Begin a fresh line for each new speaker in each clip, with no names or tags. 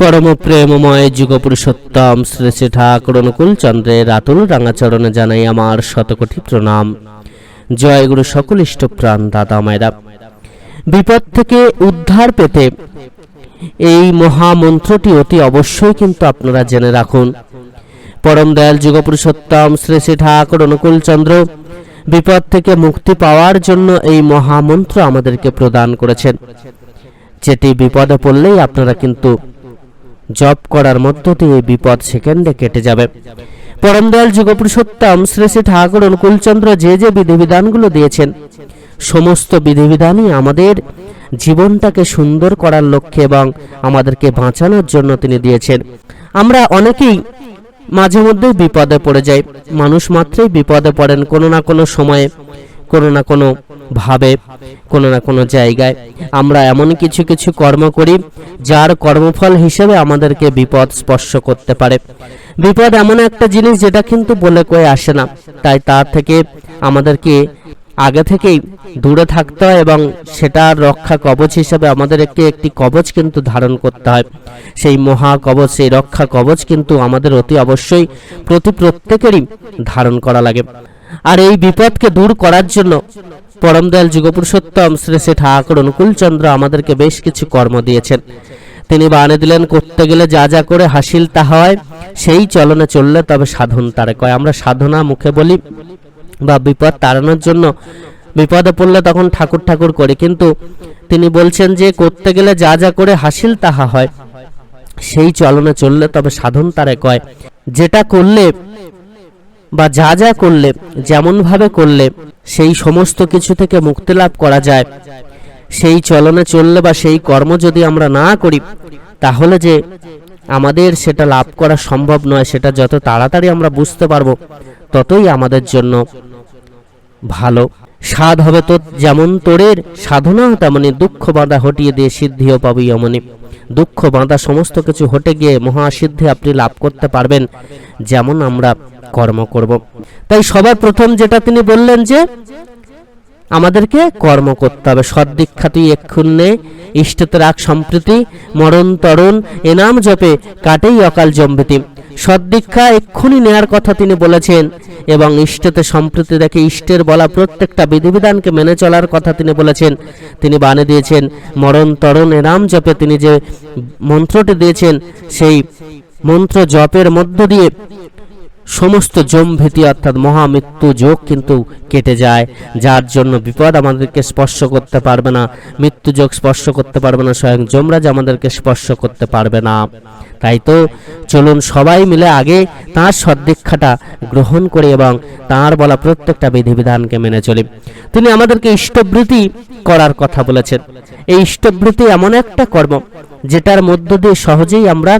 পরম প্রেমময় যুগ পুরুষোত্তম শ্রী শ্রী ঠাকুর অনুকূল চন্দ্রের আতুল রাঙাচরণে জানাই আমার শতকোটি প্রণাম। জয় গুরু সকল ইষ্ট প্রাণ দাদা মায়েরা। বিপদ থেকে উদ্ধার পেতে এই মহামন্ত্রটি অতি অবশ্যই কিন্তু আপনারা জেনে রাখুন। পরম দয়াল যুগ পুরুষোত্তম শ্রী শ্রী ঠাকুর অনুকূল চন্দ্র বিপদ থেকে মুক্তি পাওয়ার জন্য এই মহামন্ত্র আমাদেরকে প্রদান করেছেন। যেটি বিপদে পড়লেই আপনারা কিন্তু জব করার মধ্য দিয়ে বিপদ সেকেন্ডে কেটে যাবে। পরম দয়াল যুগ পুরুষোত্তম শ্রী শ্রী ঠাকুর অনুকূলচন্দ্র যে যে বিধিবিধানগুলো দিয়েছেন, সমস্ত বিধিবিধানই আমাদের জীবনটাকে সুন্দর করার লক্ষ্যে এবং আমাদেরকে বাঁচানোর জন্য তিনি দিয়েছেন। আমরা অনেকেই মাঝে মধ্যেই বিপদে পড়ে যাই। মানুষ মাত্রই বিপদে পড়েন কোনো না কোনো সময়ে, কোনো না কোনো ভাবে কোনো না কোনো জায়গায়। আমরা এমন কিছু কিছু কর্ম করি, যার কর্মফল হিসেবে আমাদেরকে বিপদ স্পর্শ করতে পারে। বিপদ এমন একটা জিনিস যেটা কিন্তু বলে কয়ে আসে না। তাই তার থেকে আমাদেরকে আগে থেকেই দূরে থাকতে হয় এবং সেটার রক্ষা কবচ হিসেবে আমাদেরকে একটি কবচ কিন্তু ধারণ করতে হয়। সেই মহা কবচ, সেই রক্ষা কবচ কিন্তু আমাদের অতি অবশ্যই প্রতি প্রত্যেকেরই ধারণ করা লাগে। আর এই বিপদকে দূর করার জন্য পরম দয়াল যুগপুরুষোত্তম শ্রী শ্রী ঠাকুর অনুকূলচন্দ্র আমাদেরকে বেশ কিছু কর্ম দিয়েছেন। তিনি বানে দিলেন, করতে গেলে যা যা করে হাসিল তা হয়, সেই চলনে চললে তবে সাধন তারে কয়। আমরা সাধনা মুখে বলি বা বিপদ তাড়ানোর জন্য বিপদে পড়লে তখন ঠাকুর ঠাকুর করি। কিন্তু তিনি বলছেন যে, করতে গেলে যা যা করে হাসিল তাহা হয়, সেই চলনে চললে তবে সাধন তারে কয়। যেটা করলে বা যা যা করলে, যেমনভাবে করলে, সেই সমস্ত কিছু থেকে মুক্তি লাভ করা যায়। সেই চলনে চললে বা সেই কর্ম যদি আমরা না করি, তাহলে যে আমাদের সেটা লাভ করা সম্ভব নয়, সেটা যত তাড়াতাড়ি আমরা বুঝতে পারব, ততই আমাদের জন্য ভালো। স্বাদ হবে তো যেমন তোরের, সাধনাও তেমনি দুঃখ বাঁধা হটিয়ে দিয়ে সিদ্ধিও পাবি অমনি। দুঃখ বাঁধা সমস্ত কিছু হটে গিয়ে মহাসিদ্ধি আপনি লাভ করতে পারবেন, যেমন আমরা কর্ম করব। তাই সবার প্রথম যেটা তিনি বললেন যে, আমাদেরকে কর্ম করতে হবে। সদ্দীক্ষা তুই এক্ষুণ্ণে ইষ্টতে রাখ সম্প্রীতি, মরণ তরণ, এনাম জপে কাটেই অকাল জম্বিতি। সদ্দীক্ষা এক্ষুনি নেয়ার কথা তিনি বলেছেন এবং ইষ্টতে সম্প্রীতি রেখে ইষ্টের বলা প্রত্যেকটা বিধিবিধানকে মেনে চলার কথা তিনি বলেছেন। তিনি বানে দিয়েছেন, মরণ তরণ, এনাম জপে তিনি যে মন্ত্রটি দিয়েছেন, সেই মন্ত্র জপের মধ্য দিয়ে সমস্ত জমভীতি অর্থাৎ মহামৃত্যু যোগ কিন্তু কেটে যায়। যার জন্য বিপদ আমাদেরকে স্পর্শ করতে পারবে না, মৃত্যু যোগ স্পর্শ করতে পারবে না, স্বয়ং যমরাজ আমাদেরকে স্পর্শ করতে পারবে না। তাই তো চলুন সবাই মিলে আগে তাঁর সদ্দীক্ষাটা গ্রহণ করি এবং তাঁর বলা প্রত্যেকটা বিধিবিধানকে মেনে চলি। তিনি আমাদেরকে ইষ্টবৃত্তি করার কথা বলেছেন। এই ইষ্টবৃত্তি এমন একটা কর্ম যেটার মধ্য দিয়ে সহজেই আমরা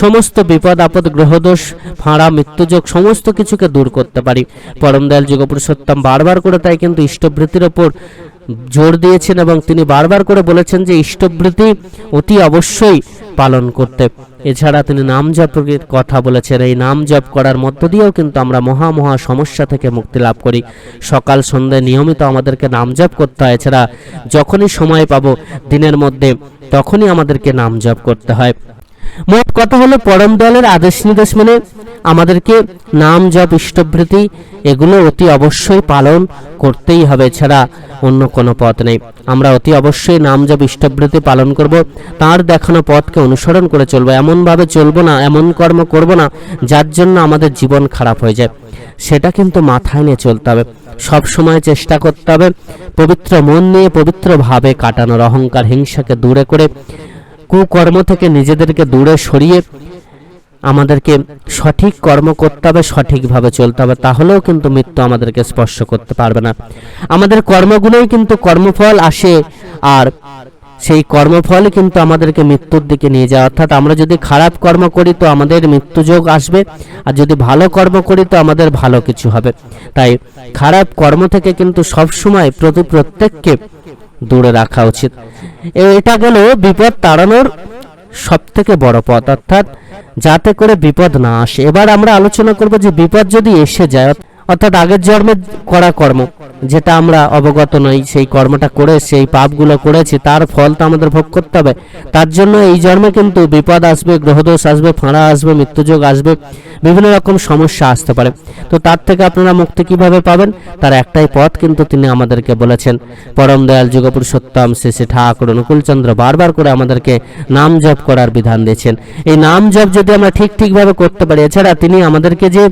সমস্ত বিপদ, আপদ, গ্রহদোষ, ফাঁড়া, মৃত্যুযোগ সমস্ত কিছুকে দূর করতে পারি। পরম দয়াল যুগপুরুষোত্তম বারবার করে তাই কিন্তু ইষ্টবৃত্তির ওপর জোর দিয়েছেন এবং তিনি বারবার করে বলেছেন যে ইষ্টবৃত্তি অতি অবশ্যই পালন করতে। এছাড়া তিনি নাম জপের কথা বলেছেন। এই নাম জপ করার মধ্য দিয়েও কিন্তু আমরা মহা মহা সমস্যা থেকে মুক্তি লাভ করি। সকাল, সন্ধ্যায় নিয়মিত আমাদেরকে নাম জপ করতে হয়। এছাড়া যখনই সময় পাবো দিনের মধ্যে তখনই আমাদেরকে নাম জপ করতে হয়। মোট কথা হলো, পরম দলের আদেশ নির্দেশ মেনে আমাদেরকে নাম জপ ইষ্টবৃত্তি এগুলো অতি অবশ্যই পালন করতেই হবে ছাড়া অন্য কোনো পথ নেই। আমরা অতি অবশ্যই নাম জপ ইষ্টবৃত্তি পালন করব, তার দেখানো পথকে অনুসরণ করে চলবো। এমনভাবে চলবো না, এমন কর্ম করব না, যার জন্য আমাদের জীবন খারাপ হয়ে যায়। সেটা কিন্তু মাথায় নিয়ে চলতে হবে। সব সময় চেষ্টা করতে হবে, পবিত্র মন নিয়ে পবিত্রভাবে কাটানোর। অহংকার, হিংসাকে দূরে করে কুকর্ম থেকে নিজেদেরকে দূরে সরিয়ে আমাদেরকে সঠিক কর্ম করতে হবে, সঠিকভাবে চলতে হবে। তাহলেও কিন্তু মৃত্যু আমাদেরকে স্পর্শ করতে পারবে না। আমাদের কর্মগুলোই কিন্তু কর্মফল আসে আর সেই কর্মফল কিন্তু আমাদেরকে মৃত্যুর দিকে নিয়ে যায়। অর্থাৎ আমরা যদি খারাপ কর্ম করি তো আমাদের মৃত্যুযোগ আসবে, আর যদি ভালো কর্ম করি তো আমাদের ভালো কিছু হবে। তাই খারাপ কর্ম থেকে কিন্তু সবসময় প্রতি প্রত্যেককে দূরে রাখা উচিত। এটা গেল বিপদ তাড়ানোর সব থেকে বড় পথ। অর্থাৎ যাতে করে বিপদ না আসে। এবার আমরা আলোচনা করব যে বিপদ যদি এসে যায় অর্থাৎ আগের জন্মে করা কর্ম, যেটা আমরা অবগত নই, সেই কর্মটা করে, সেই পাপগুলো করেছি, তার ফল তো আমাদের ভোগ করতে হবে। তার জন্য এই জন্মে কিন্তু বিপদ আসবে, গ্রহদোষ আসবে, ফাঁড়া আসবে, মৃত্যুযোগ আসবে, বিভিন্ন রকম সমস্যা আসতে পারে। তো তার থেকে আপনারা মুক্তি কীভাবে পাবেন? তার একটাই পথ কিন্তু তিনি আমাদেরকে বলেছেন। পরম দয়াল যুগপুরুষোত্তম শ্রী শ্রী ঠাকুর অনুকূলচন্দ্র বারবার করে আমাদেরকে নাম জপ করার বিধান দিয়েছেন। এই নাম জপ যদি আমরা ঠিক ঠিকভাবে করতে পারি, এছাড়া তিনি আমাদেরকে যে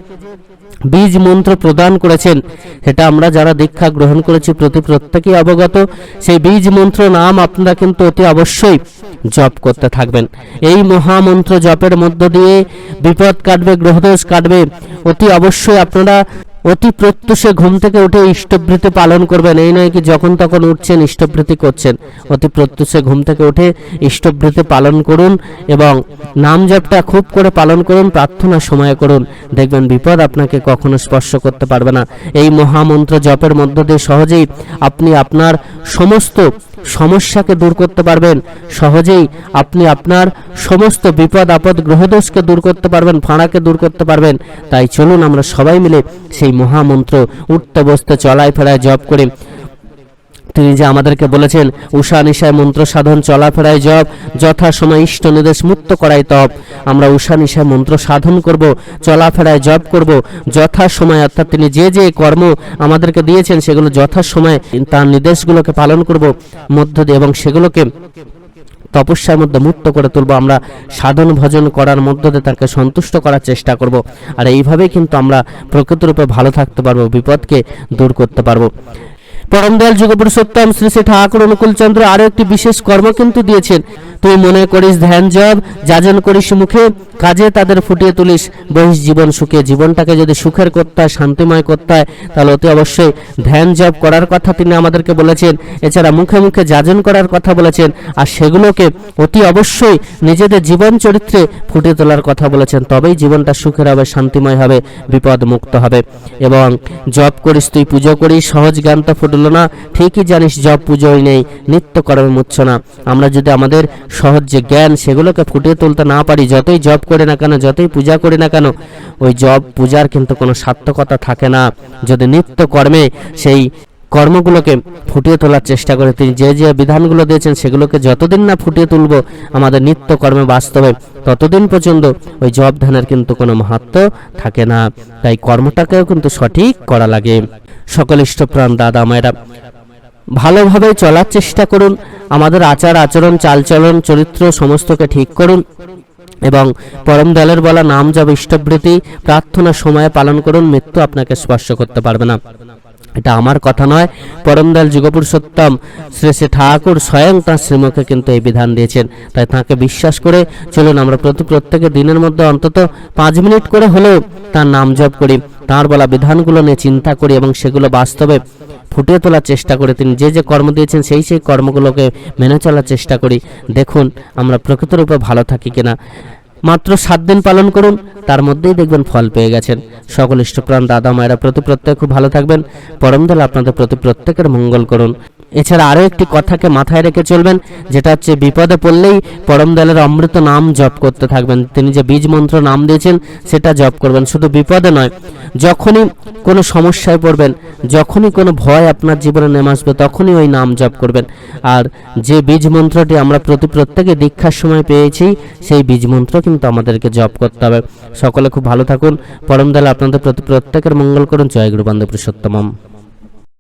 বীজ মন্ত্র প্রদান করেছেন। সেটা আমরা যারা দীক্ষা গ্রহণ করেছি প্রতি প্রত্যেকেই অবগত। সেই বীজ মন্ত্র নাম আপনারা কিন্তু অতি অবশ্যই জপ করতে থাকবেন। এই মহামন্ত্র জপের মধ্য দিয়ে বিপদ কাটবে, গ্রহদোষ কাটবে। অতি অবশ্যই আপনারা অতি প্রত্যুষে ঘুম থেকে উঠে ইষ্টবৃত্তি পালন করবেন। এই নয় কি যখন তখন উঠছেন, ইষ্টবৃত্তি করছেন। অতি প্রত্যুষে ঘুম থেকে উঠে ইষ্টবৃত্তি পালন করুন এবং নাম জপটা খুব করে পালন করুন প্রার্থনা সময় করুন। দেখবেন বিপদ আপনাকে কখনো স্পর্শ করতে পারবে না। এই মহামন্ত্র জপের মধ্য দিয়ে সহজেই আপনি আপনার সমস্ত সমস্যাকে দূর করতে পারবেন। সহজেই আপনি আপনার সমস্ত বিপদ আপদ গ্রহদোষকে দূর করতে পারবেন, ফাঁড়াকে দূর করতে পারবেন। তাই চলুন আমরা সবাই মিলে সেই মহামন্ত্র উঠতে বসতে ফেরায় জপ করে। তিনি যে আমাদেরকে বলেছেন, উষা নিশায় মন্ত্র সাধন, চলাফেরায় জপ যথা সময় ইষ্ট নির্দেশ মুক্ত করাই তপ। আমরা উষা নিশায় মন্ত্র সাধন করব, চলাফেরায় জপ করব যথা সময় অর্থাৎ তিনি যে যে কর্ম আমাদেরকে দিয়েছেন, সেগুলো যথা সময় তার নির্দেশগুলোকে পালন করব, মধ্য দিয়ে এবং সেগুলোকে তপস্যার মধ্যে মুক্ত করে তুলব। আমরা সাধন ভজন করার মধ্য দিয়ে তাকে সন্তুষ্ট করার চেষ্টা করব। আর এইভাবেই কিন্তু আমরা প্রকৃতরূপে ভালো থাকতে পারব, বিপদকে দূর করতে পারব। পরম দয়াল যুগপুরুষোত্তম শ্রী শ্রী ঠাকুর অনুকূলচন্দ্র আরও একটি বিশেষ কর্ম কিন্তু দিয়েছেন। তুই মনে করিস ধ্যান জব যাজন করিস মুখে, কাজে তাদের ফুটিয়ে তুলিস। বহিস জীবন সুখে, জীবনটাকে যদি সুখের করতে হয় শান্তিময় করতে হয় তাহলে অতি অবশ্যই ধ্যান জব করার কথা তিনি আমাদেরকে বলেছেন। এছাড়া মুখে মুখে যাজন করার কথা বলেছেন। আর সেগুলোকে অতি অবশ্যই নিজেদের জীবন চরিত্রে ফুটিয়ে তোলার কথা বলেছেন। তবেই জীবনটা সুখের হবে, শান্তিময় হবে বিপদ মুক্ত হবে। এবং জব করিস, তুই পুজো করিস, সহজ জ্ঞানটা ফুটলো না, ঠিকই জানিস জব পুজোই নেই, নিত্য কর্মে মুচ্ছ না আমরা যদি আমাদের সহজ যে জ্ঞান সেগুলোকে ফুটিয়ে তুলতে না পারি, যতই জব করে না কেন, যতই পূজা করি না কেন, ওই জব পূজার কিন্তু কোনো সার্থকতা থাকে না। যদি নিত্য কর্মে সেই কর্মগুলোকে ফুটিয়ে তোলার চেষ্টা করে, তিনি যে যে বিধানগুলো দিয়েছেন, সেগুলোকে যতদিন না ফুটিয়ে তুলব, আমাদের নিত্য কর্মে বাস্তবে ততদিন পর্যন্ত ওই জব ধ্যানের কিন্তু কোনো মাহাত্ম থাকে না। তাই কর্মটাকেও কিন্তু সঠিক করা লাগে। সকল ইষ্টপ্রাণ দাদা মায়েরা, ভালোভাবে চলার চেষ্টা করুন, আমাদের আচার আচরণ, চালচলন, চরিত্র সমস্তকে ঠিক করুন এবং পরম দলের বলা নাম জপ ইষ্টবৃত্তি প্রার্থনা সময়ে পালন করুন, মৃত্যু আপনাকে স্পর্শ করতে পারবে না। এটা আমার কথা নয় পরমদয়াল যুগপুরুষোত্তম শ্রী শ্রী ঠাকুর স্বয়ং তাঁর শ্রীমুখে কিন্তু এই বিধান দিয়েছেন। তাই তাঁকে বিশ্বাস করে চলুন আমরা প্রতি প্রত্যেকের দিনের মধ্যে অন্তত পাঁচ মিনিট করে হলেও তার নাম জপ করি। তাঁর বলা বিধানগুলো নিয়ে চিন্তা করি এবং সেগুলো বাস্তবে ফুটিয়ে তোলার চেষ্টা করি। তিনি যে যে কর্ম দিয়েছেন, সেই সেই কর্মগুলোকে মেনে চলার চেষ্টা করি। দেখুন, আমরা প্রকৃতরূপে ভালো থাকি কিনা। মাত্র সাত দিন পালন করুন, তার মধ্যেই দেখবেন ফল পেয়ে গেছেন। সকল ইষ্টপ্রাণ দাদা, মায়েরা প্রতি প্রত্যেক খুব ভালো থাকবেন। পরমদল আপনাদের প্রতি প্রত্যেকের মঙ্গল করুন। এছাড়া আরও একটি কথাকে মাথায় রেখে চলবেন, যেটা হচ্ছে বিপদে পড়লেই পরম দলের অমৃত নাম জপ করতে থাকবেন। তিনি যে বীজ মন্ত্র নাম দিয়েছেন, সেটা জপ করবেন। শুধু বিপদে নয়, যখনই কোনো সমস্যায় পড়বেন, যখনই কোনো ভয় আপনার জীবনে নেমে আসবে, তখনই ওই নাম জপ করবেন। আর যে বীজ মন্ত্রটি আমরা প্রতি প্রত্যেকে দীক্ষার সময় পেয়েছি, সেই বীজ মন্ত্র কিন্তু আমাদেরকে জপ করতে হবে। সকলে খুব ভালো থাকুন। পরম দয়াল আপনাদের প্রতি প্রত্যেকের মঙ্গল করুন। জয় গুরু বান্ধব পুরুষোত্তমম।